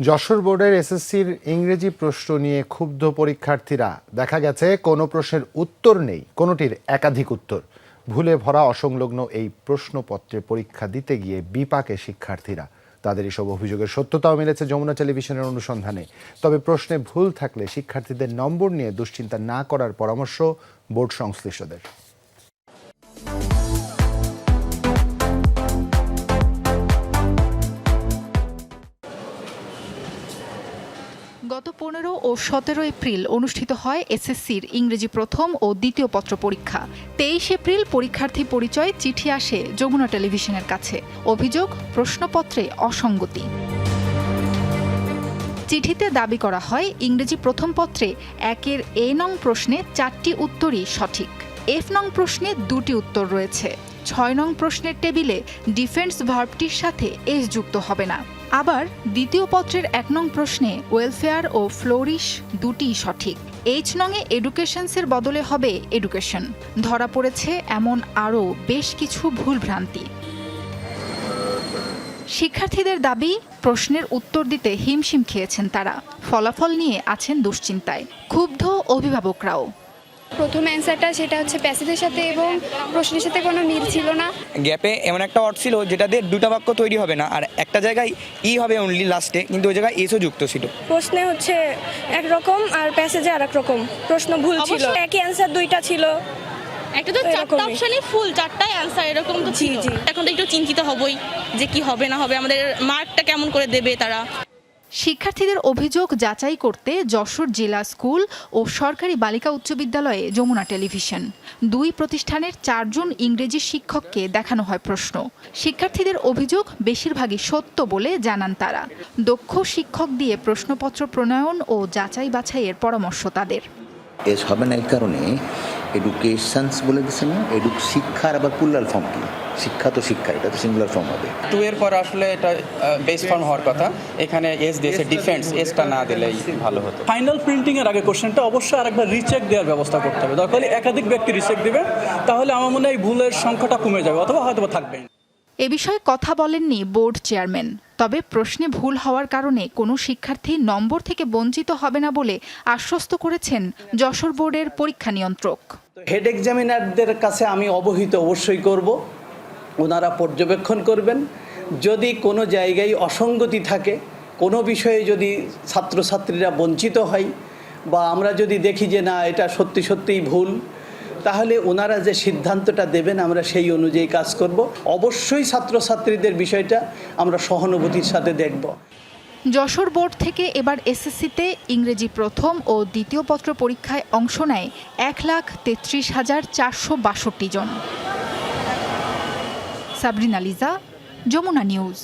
যশোর বোর্ডের এসএসসির ইংরেজি প্রশ্ন নিয়ে ক্ষুব্ধ পরীক্ষার্থীরা। দেখা গেছে, কোনো প্রশ্নের উত্তর নেই, কোনোটির একাধিক উত্তর। ভুলে ভরা অসংলগ্ন এই প্রশ্নপত্রে পরীক্ষা দিতে গিয়ে বিপাকে শিক্ষার্থীরা। তাদের এসব অভিযোগের সত্যতাও মিলেছে যমুনা টেলিভিশনের অনুসন্ধানে। তবে প্রশ্নে ভুল থাকলে শিক্ষার্থীদের নম্বর নিয়ে দুশ্চিন্তা না করার পরামর্শ বোর্ড সংশ্লিষ্টদের। গত পনেরো ও সতেরো এপ্রিল অনুষ্ঠিত হয় এসএসসির ইংরেজি প্রথম ও দ্বিতীয় পত্র পরীক্ষা। তেইশ এপ্রিল পরীক্ষার্থী পরিচয়, চিঠি আসে যমুনা টেলিভিশনের কাছে। অভিযোগ, প্রশ্নপত্রে অসঙ্গতি। চিঠিতে দাবি করা হয়, ইংরেজি প্রথম পত্রে একের এ নং প্রশ্নে চারটি উত্তরই সঠিক। এফ নং প্রশ্নে দুটি উত্তর রয়েছে। ছয় নং প্রশ্নের টেবিলে ডিফেন্স ভার্বটির সাথে এস যুক্ত হবে না। আবার দ্বিতীয় পত্রের এক নং প্রশ্নে ওয়েলফেয়ার ও ফ্লোরিশ দুটিই সঠিক। এইচ নংয়ে এডুকেশনসের বদলে হবে এডুকেশন ধরা পড়েছে এমন আরও বেশ কিছু ভুলভ্রান্তি। শিক্ষার্থীদের দাবি, প্রশ্নের উত্তর দিতে হিমশিম খেয়েছেন তারা। ফলাফল নিয়ে আছেন দুশ্চিন্তায়। ক্ষুব্ধ অভিভাবকরাও। প্রথম অ্যান্সারটা সেটা হচ্ছে প্যাসেজের সাথে এবং প্রশ্নের সাথে কোনো মিল ছিল না। গ্যাপে এমন একটা অর্ড ছিল যেটা দিয়ে দুটো বাক্য তৈরি হবে না আর একটা জায়গায় ই হবে অনলি লাস্টে কিন্তু ওই জায়গায় এসও যুক্ত ছিল। প্রশ্নে হচ্ছে একরকম আর প্যাসেজে আর রকম প্রশ্ন ভুল ছিল। একই অ্যান্সার দুইটা ছিল। একটা তো চারটা। অপশনই ফুল চারটাই অ্যান্সার এরকম তো জি, ছিল। জি। এখন তো একটু চিন্তিত হবই যে কি হবে না হবে। আমাদের মার্কটা কেমন করে দেবে তারা? শিক্ষার্থীদের অভিযোগ যাচাই করতে যশোর জেলা স্কুল ও সরকারি বালিকা উচ্চ বিদ্যালয়ে যমুনা টেলিভিশন। দুই প্রতিষ্ঠানের চারজন ইংরেজি শিক্ষককে দেখানো হয় প্রশ্ন। শিক্ষার্থীদের অভিযোগ বেশিরভাগই সত্য বলে জানান তারা। দক্ষ শিক্ষক দিয়ে প্রশ্নপত্র প্রণয়ন ও যাচাই বাছাইয়ের পরামর্শ তাদের। এস হবে না এই কারণে এডুকেশনস বলে দিচ্ছে না এডুক শিক্ষার আবার পুল্লাল ফর্ম কি? শিক্ষা তো শিক্ষা এটা তো সিঙ্গুলার ফর্ম হবে। টু এর পর আসলে এটা বেস ফর্ম হওয়ার কথা। এখানে এস দিয়েছে ডিফেন্স এসটা না দিলেই ভালো হতো। ফাইনাল প্রিন্টিং এর আগে কোশ্চেনটা অবশ্যই আরেকবার রিচেক দেওয়ার ব্যবস্থা করতে হবে। দরকার হলে একাধিক ব্যক্তি রিচেক দিবে তাহলে আমার মনে হয় ভুলের সংখ্যাটা কমে যাবে অথবা হয়তো বা থাকবে। এ বিষয়ে কথা বলেননি বোর্ড চেয়ারম্যান। তবে প্রশ্নে ভুল হওয়ার কারণে কোনো শিক্ষার্থী নম্বর থেকে বঞ্চিত হবে না বলে আশ্বস্ত করেছেন যশোর বোর্ডের পরীক্ষা নিয়ন্ত্রক। হেড এক্সামিনারদের কাছে আমি অবহিত অবশ্যই করব। ওনারা পর্যবেক্ষণ করবেন। যদি কোনো জায়গায় অসঙ্গতি থাকে, কোনো বিষয়ে যদি ছাত্রছাত্রীরা বঞ্চিত হয় বা আমরা যদি দেখি যে না, এটা সত্যি সত্যিই ভুল তাহলে ওনারা যে সিদ্ধান্তটা দেবেন, আমরা সেই অনুযায়ী কাজ করব। অবশ্যই ছাত্রছাত্রীদের বিষয়টা আমরা সহানুভূতির সাথে দেখব। যশোর বোর্ড থেকে এবার এসএসসিতে ইংরেজি প্রথম ও দ্বিতীয় পত্র পরীক্ষায় অংশ নেয় এক লাখ তেত্রিশ হাজার চারশো বাষট্টি জন। সাবরিনা লিজা, যমুনা নিউজ।